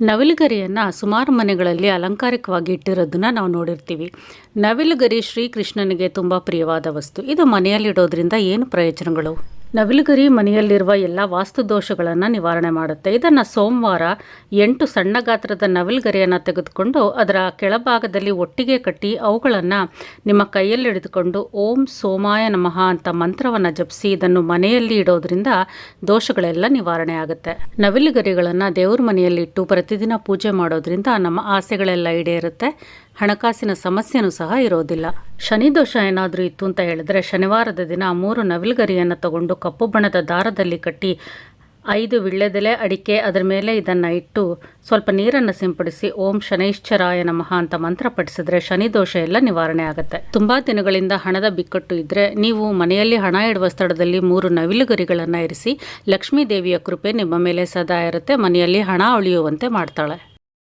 ನವಿಲುಗರಿಯನ್ನು ಸುಮಾರು ಮನೆಗಳಲ್ಲಿ ಅಲಂಕಾರಿಕವಾಗಿ ಇಟ್ಟಿರೋದನ್ನ ನಾವು ನೋಡಿರ್ತೀವಿ. ನವಿಲುಗರಿ ಶ್ರೀಕೃಷ್ಣನಿಗೆ ತುಂಬ ಪ್ರಿಯವಾದ ವಸ್ತು. ಇದು ಮನೆಯಲ್ಲಿಡೋದ್ರಿಂದ ಏನು ಪ್ರಯೋಜನಗಳು? ನವಿಲುಗರಿ ಮನೆಯಲ್ಲಿರುವ ಎಲ್ಲ ವಾಸ್ತು ದೋಷಗಳನ್ನು ನಿವಾರಣೆ ಮಾಡುತ್ತೆ. ಇದನ್ನು ಸೋಮವಾರ ಎಂಟು ಸಣ್ಣ ಗಾತ್ರದ ನವಿಲುಗರಿಯನ್ನು ತೆಗೆದುಕೊಂಡು ಅದರ ಕೆಳಭಾಗದಲ್ಲಿ ಒಟ್ಟಿಗೆ ಕಟ್ಟಿ ಅವುಗಳನ್ನು ನಿಮ್ಮ ಕೈಯಲ್ಲಿ ಹಿಡಿದುಕೊಂಡು ಓಂ ಸೋಮಾಯ ನಮಃ ಅಂತ ಮಂತ್ರವನ್ನು ಜಪಿಸಿ ಇದನ್ನು ಮನೆಯಲ್ಲಿ ಇಡೋದ್ರಿಂದ ದೋಷಗಳೆಲ್ಲ ನಿವಾರಣೆ ಆಗುತ್ತೆ. ನವಿಲುಗರಿಗಳನ್ನು ದೇವ್ರ ಮನೆಯಲ್ಲಿ ಇಟ್ಟು ಪ್ರತಿದಿನ ಪೂಜೆ ಮಾಡೋದ್ರಿಂದ ನಮ್ಮ ಆಸೆಗಳೆಲ್ಲ ಈಡೇರುತ್ತೆ. ಹಣಕಾಸಿನ ಸಮಸ್ಯೆನೂ ಸಹ ಇರೋದಿಲ್ಲ. ಶನಿ ದೋಷ ಏನಾದರೂ ಇತ್ತು ಅಂತ ಹೇಳಿದ್ರೆ ಶನಿವಾರದ ದಿನ ಮೂರು ನವಿಲ್ಗರಿಯನ್ನು ತಗೊಂಡು ಕಪ್ಪು ಬಣ್ಣದ ದಾರದಲ್ಲಿ ಕಟ್ಟಿ ಐದು ವಿಳ್ಳೆದೆಲೆ ಅಡಿಕೆ ಅದರ ಮೇಲೆ ಇದನ್ನು ಇಟ್ಟು ಸ್ವಲ್ಪ ನೀರನ್ನು ಸಿಂಪಡಿಸಿ ಓಂ ಶನೈಶ್ಚರಾಯ ನಮಃ ಅಂತ ಮಂತ್ರ ಪಠಿಸಿದ್ರೆ ಶನಿ ದೋಷ ಎಲ್ಲ ನಿವಾರಣೆ ಆಗುತ್ತೆ. ತುಂಬ ದಿನಗಳಿಂದ ಹಣದ ಬಿಕ್ಕಟ್ಟು ಇದ್ದರೆ ನೀವು ಮನೆಯಲ್ಲಿ ಹಣ ಇಡುವ ಸ್ಥಳದಲ್ಲಿ ಮೂರು ನವಿಲುಗರಿಗಳನ್ನು ಇರಿಸಿ ಲಕ್ಷ್ಮೀ ದೇವಿಯ ಕೃಪೆ ನಿಮ್ಮ ಮೇಲೆ ಸದಾ ಇರುತ್ತೆ. ಮನೆಯಲ್ಲಿ ಹಣ ಉಳಿಯುವಂತೆ ಮಾಡ್ತಾಳೆ.